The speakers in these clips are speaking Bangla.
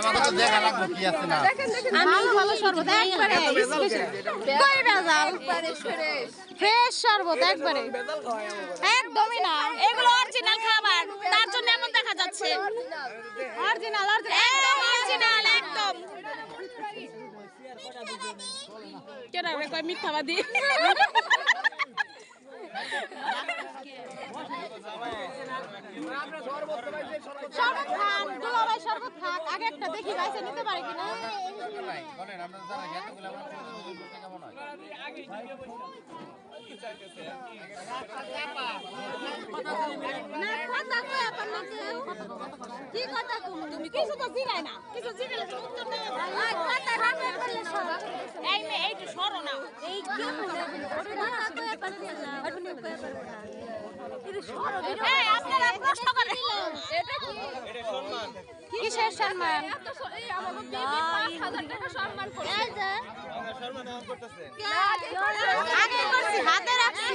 আমাকে তো দেখা লাগবে কি আছে না। ভালো ভালো শরবত একবারে ফ্রেশ। শরবত একবারে। একদমই না। এগুলো অরিজিনাল খাবার। তার জন্য এমন দেখা যাচ্ছে। অরিজিনাল একদম অরিজিনাল একদম। কেন কয় মিথ্যাবাদী? কি কথা তুমি কিছু তো জিগায় না কিছু জিজ্ঞেস তো উত্তর দেয় কথা রাখবে বলে সব এই মেয়ে এইটু সরো না। এই কি? বলে কথা কই পারছি না আপনি কই পারবে না। কিসের সম্মান? হাতে রাখছি।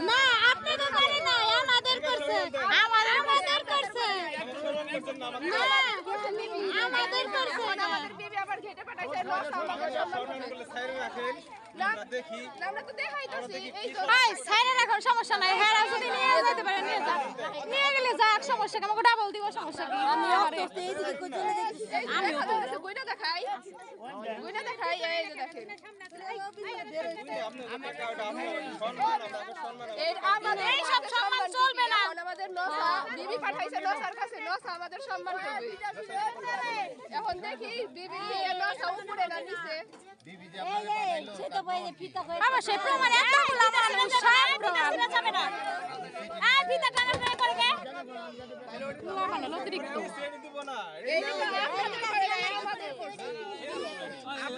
না। আপনি তো পারি না আমাদের করছে আমাদের আমাদের করছে না আমাদের করছে না ভাই সাইরে রাখুন সমস্যা নাই। হ্যাঁ যদি নিয়ে যেতে পারে নিয়ে যাক। নিয়ে গেলে যাক সমস্যা আমাকে ডাবল দিব সমস্যা কি? আমি আমিও দেখাই। বইটা দেখাই এই যে দেখেন। আমাদের এই সব সম্মান চলবে না। এখন আমাদের নসা বিবি পাঠাইছে নসার কাছে নসা আমাদের সম্মান করবে এখন দেখি বিবি নসা উপরে না নিচে। বিবি যে আপনাদের পাঠাইলো বাবা সে প্রমাণ এতগুলো মানুষ সব প্রমাণ যাবে না। আর ভিতর টানা টানা করবে? অতিরিক্ত এই যে একসাথে করে আমাদের করছে। এত বেচাল কথা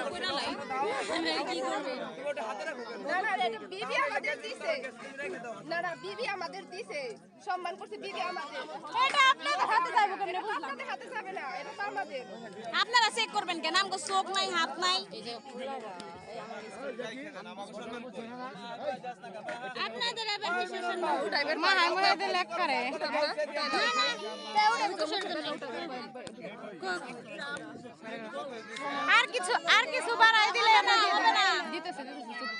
না না এটা বিবি আমাদের দিছে না না বিবি আমাদের দিছে সম্মান করছে বিবি আমাদের এটা আপনাদের হাতে যাবে কেমনে আপনাদের হাতে যাবে না এটা তো আমাদের আপনারা চেক করবেন কেন আমগো চোখ নাই হাত নাই আপনাদের আবার কিসের সম্মান মা হাই মনে দিলে এক করে আর কিছু আর কিছু বাড়াই দিলে আমরা হবে না দিতেছে দিতেছে